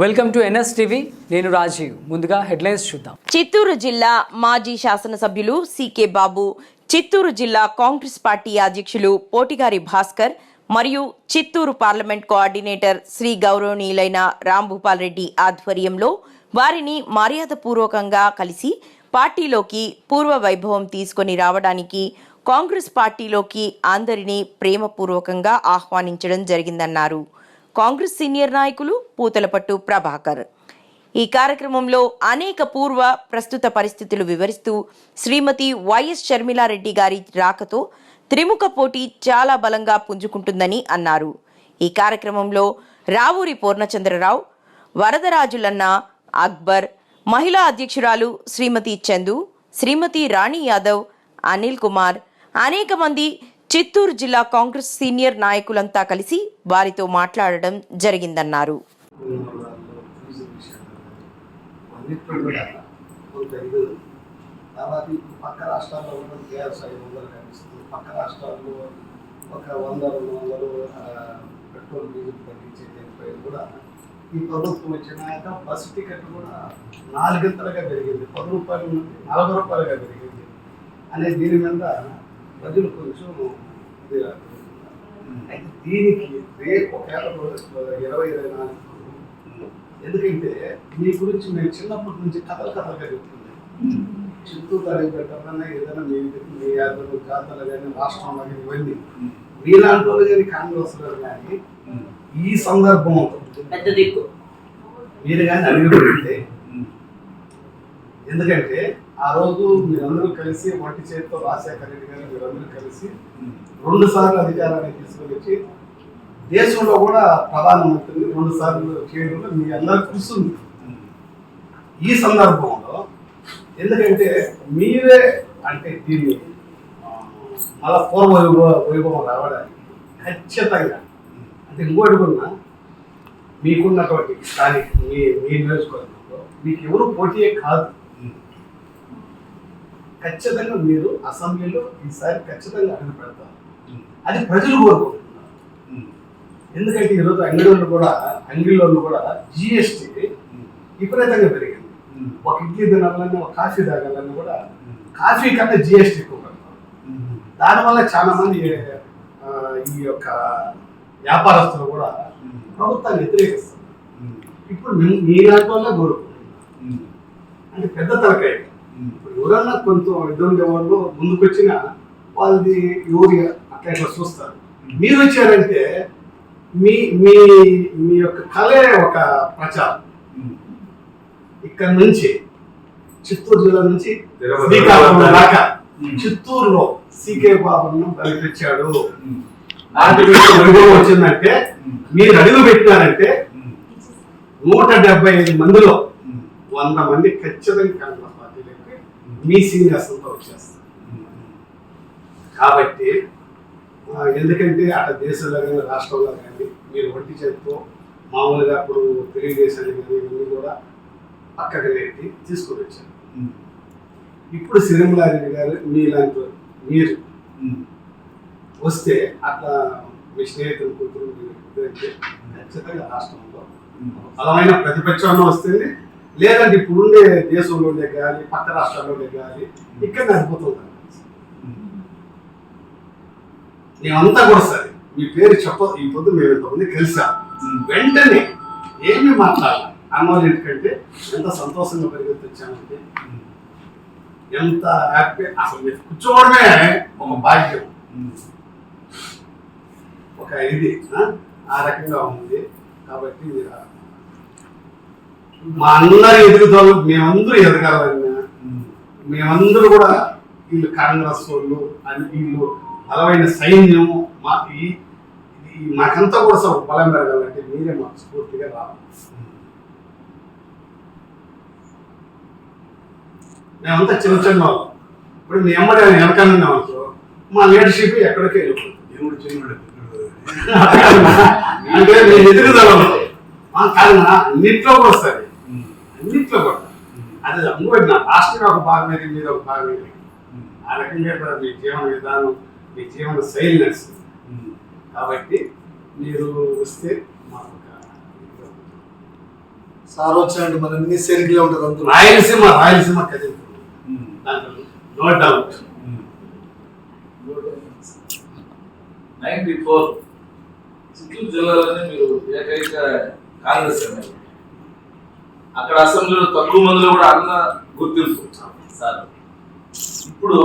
Welcome to NS TV. నేను రాజీవ్. ముందుగా headlines చూద్దాం. చిత్తూరు జిల్లా మాజీ శాసనసభ్యులు సికే బాబు చిత్తూరు జిల్లా కాంగ్రెస్ పార్టీ అధ్యక్షులు పోటిగారి భాస్కర్ మరియు చిత్తూరు పార్లమెంట్ కోఆర్డినేటర్ శ్రీ గౌరవనీయులైన రాంభూపాల్ రెడ్డి ఆధ్వర్యంలో వారిని మర్యాదపూర్వకంగా కలిసి పార్టీలోకి పూర్వ వైభవం తీసుకొని రావడానికి కాంగ్రెస్ పార్టీలోకి అందరినీ ప్రేమపూర్వకంగా ఆహ్వానించడం జరిగిందన్నారు. కాంగ్రెస్ సీనియర్ నాయకులు పూతలపట్టు ప్రభాకర్. ఈ కార్యక్రమంలో అనేక పూర్వ ప్రస్తుత పరిస్థితులు వివరిస్తూ శ్రీమతి వైఎస్ షర్మిలారెడ్డి గారి రాకతో త్రిముఖ పోటీ చాలా బలంగా పుంజుకుంటుందని అన్నారు. ఈ కార్యక్రమంలో రావూరి పూర్ణచంద్రరావు వరదరాజులన్న అక్బర్ మహిళా అధ్యక్షురాలు శ్రీమతి చందు శ్రీమతి రాణి యాదవ్ అనిల్ కుమార్ అనేక మంది చిత్తూరు జిల్లా కాంగ్రెస్ సీనియర్ నాయకులంతా కలిసి వారితో మాట్లాడడం జరిగిందన్నారు. పక్క రాష్ట్రాల్లో ఐదు వందలు కనిపిస్తుంది పక్క రాష్ట్రాల్లో ఒక వంద రెండు వందలు పెట్రోల్ డీజిల్ తగ్గించే కూడా ఈ ప్రభుత్వం వచ్చినాక బస్సు టికెట్ కూడా నాలుగింతలుగా పెరిగింది. పది రూపాయలు నుండి నలభై రూపాయలుగా పెరిగింది. అనే దీని మీద ప్రజలు కొంచెం అయితే దీనికి రేపు ఇరవై ఇరవై నాలుగు ఎందుకంటే మీ గురించి మేము చిన్నప్పటి నుంచి కథలు కథలుగా చెప్తున్నాం. చిత్తూరు తరగతి పెట్టాలన్నా ఏదైనా మీ మీ యాదలు జాతరలు కానీ రాష్ట్రంలో కానీ ఇవన్నీ. మీలాంటి వాళ్ళు కానీ కాంగ్రెస్ గారు కానీ ఈ సందర్భం పెద్ద దిక్కు. మీరు కానీ అడిగిపెడితే ఎందుకంటే ఆ రోజు మీరందరూ కలిసి వంటి చేతితో రాజశేఖర రెడ్డి గారు మీరందరూ కలిసి రెండు సార్లు అధికారాన్ని తీసుకొని వచ్చి దేశంలో కూడా ప్రధానమంత్రిని రెండు సార్లు చేయడంలో మీ అందరికి కూర్చుంది ఈ సందర్భంలో ఎందుకంటే మీరే అంటే దీన్ని మళ్ళా పూర్వ వైభవ వైభవం రావడానికి ఖచ్చితంగా అంటే ఇంకోటి కూడా మీకున్నటువంటి కానీ మీ మీ నియోజకవర్గంలో మీకు ఎవరు పోటీయే కాదు. ఖచ్చితంగా మీరు అసెంబ్లీలో ఈసారి ఖచ్చితంగా అడుగు పెడతారు. అది ప్రజలు కోరుకుంటున్నారు. ఎందుకంటే ఈరోజు అంగిలోళ్ళు కూడా అంగిల్లో కూడా జిఎస్టీ విపరీతంగా పెరిగింది. ఒక ఇడ్లీ తినాలని ఒక కాఫీ తాగాలని కూడా కాఫీ కన్నా జిఎస్టీ ఎక్కువ పెడతారు. దానివల్ల చాలా మంది ఈ యొక్క వ్యాపారస్తులు కూడా ప్రభుత్వాన్ని వ్యతిరేకిస్తారు ఇప్పుడు మీ మీలాంటి వల్ల కోరుకుంటున్నారు. అంటే పెద్ద తరకాయ ఎవరన్నా కొంచెం ఇద్దరు వాళ్ళు ముందుకు వచ్చినా వాళ్ళది ఎవరి అట్లా ఇట్లా చూస్తారు. మీరు వచ్చారంటే మీ మీ మీ యొక్క కళే ఒక ప్రచారం. ఇక్కడ నుంచి చిత్తూరు జిల్లా నుంచి శ్రీకాకుళం దాకా. చిత్తూరులో సీకే బాబును నాటి అనుభవం వచ్చిందంటే మీరు అడుగు పెట్టినారంటే నూట డెబ్బై ఐదు మందిలో వంద మంది ఖచ్చితంగా కాంగ్రెస్ పార్టీలోకి మీ సీనియర్స్ అంతా వచ్చేస్తారు కాబట్టి ఎందుకంటే అక్కడ దేశంలో కానీ రాష్ట్రంలో కానీ మీరు ఒంటి చేతితో మామూలుగా అప్పుడు తెలుగుదేశాన్ని కానీ ఇవన్నీ కూడా పక్కకి నెట్టి తీసుకొని వచ్చారు. ఇప్పుడు సిరిమలారెడ్డి గారు మీలాంటి మీరు వస్తే అట్లా మీ స్నేహితులు కూతురు ఖచ్చితంగా రాష్ట్రంలో బలమైన ప్రతిపక్షం వస్తుంది లేదంటే ఇప్పుడుండే దేశంలో ఉండే గాలి పక్క రాష్ట్రాల్లో ఉండే గాలి ఇక్కడ అద్భుతం కనిపిస్తుంది. మేమంతా కూడా సరే. మీ పేరు చెప్ప ఈ పొద్దు మేము ఇంతమంది కలిసాం వెంటనే ఏమి మాట్లాడాలి? అన్నవాళ్ళు ఎందుకంటే ఎంత సంతోషంగా పరిగెత్తించామంటే ఎంత హ్యాపీ అసలు మీరు కూర్చోవడమే ఒక భాగ్యం ఒక ఇది ఆ? రకంగా ఉంది. కాబట్టి మీరు మా అందరి ఎదుగుదల మేమందరూ ఎదగాలని మేమందరూ కూడా వీళ్ళు కాంగ్రెస్ వాళ్ళు అని వీళ్ళు బలమైన సైన్యం మా ఈ మాకంతా కూడా బలం పెరగాలంటే మీరే మాకు స్ఫూర్తిగా రావాలి. మేమంతా చిన్న చిన్న వాళ్ళం. ఇప్పుడు మీ అమ్మడి వెనకాల ఉన్నామనుకో మా లీడర్షిప్ ఎక్కడికి వెళ్ళిపోతుంది? దేవుడు అంటే మీ ఎదుగుదల కాదు అన్నిట్లో కూడా అన్నిట్లో కూడా అది ఇంకోటి నా రాష్ట్రం ఒక భాగం మీద ఒక భాగం ఇది. ఆ రకంగా కూడా మీ జీవన విధానం మీ జీవన శైలి నడుస్తుంది. కాబట్టి మీరు వస్తే మాకు. సార్ వచ్చాయండి మన అన్ని సరిగ్గా ఉంటుంది అందరూ రాయలసీమ రాయలసీమ దాంట్లో no doubt. Ninety four Chittoor జిల్లాలోనే మీరు ఏకైక కాంగ్రెస్ ఎమ్మెల్యే. అక్కడ అసెంబ్లీలో తక్కువ మందిలో కూడా అన్న గుర్తింపు. సార్. ఇప్పుడు